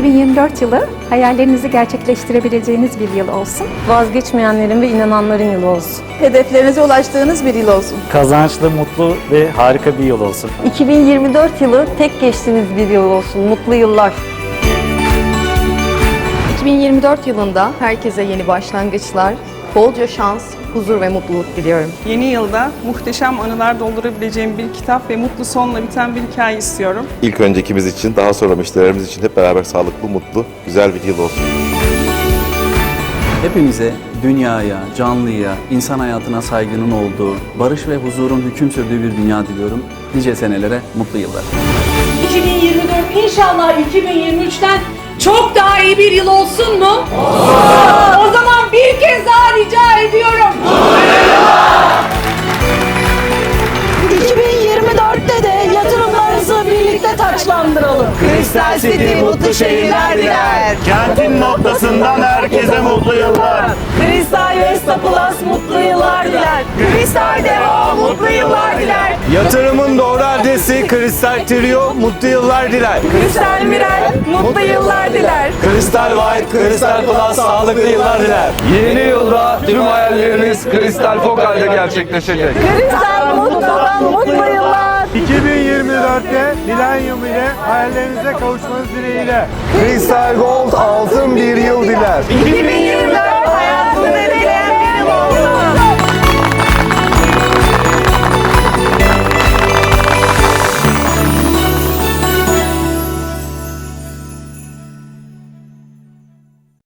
2024 yılı hayallerinizi gerçekleştirebileceğiniz bir yıl olsun. Vazgeçmeyenlerin ve inananların yılı olsun. Hedeflerinize ulaştığınız bir yıl olsun. Kazançlı, mutlu ve harika bir yıl olsun. 2024 yılı tek geçtiğiniz bir yıl olsun. Mutlu yıllar. 2024 yılında herkese yeni başlangıçlar, bolca şans, huzur ve mutluluk diliyorum. Yeni yılda muhteşem anılar doldurabileceğim bir kitap ve mutlu sonla biten bir hikaye istiyorum. İlk öncekimiz için, daha sonra müşterilerimiz için hep beraber sağlıklı, mutlu, güzel bir yıl olsun. Hepimize dünyaya, canlıya, insan hayatına saygının olduğu, barış ve huzurun hüküm sürdüğü bir dünya diliyorum. Nice senelere mutlu yıllar. 2024 inşallah 2023'ten çok daha iyi bir yıl olsun mu? O zaman bir kez birlikte taçlandıralım. Kristal City mutlu şehirler diler. Kentin noktasından herkese mutlu yıllar. Kristal Vesta Plus mutlu yıllar diler. Kristal Devam mutlu yıllar diler. Yatırımın doğru adresi Kristal Trio mutlu yıllar diler. Kristal Mirel mutlu yıllar diler. Kristal White, Kristal Plus sağlıklı yıllar diler. Yeni yılda tüm hayalleriniz kristal fokalde gerçekleşecek. Kristal mutludan mutlu yıllar. 2024'te milenyum ile hayallerinize kavuşmanız dileğiyle. Kristal Gold altın bir yıl diler. 2024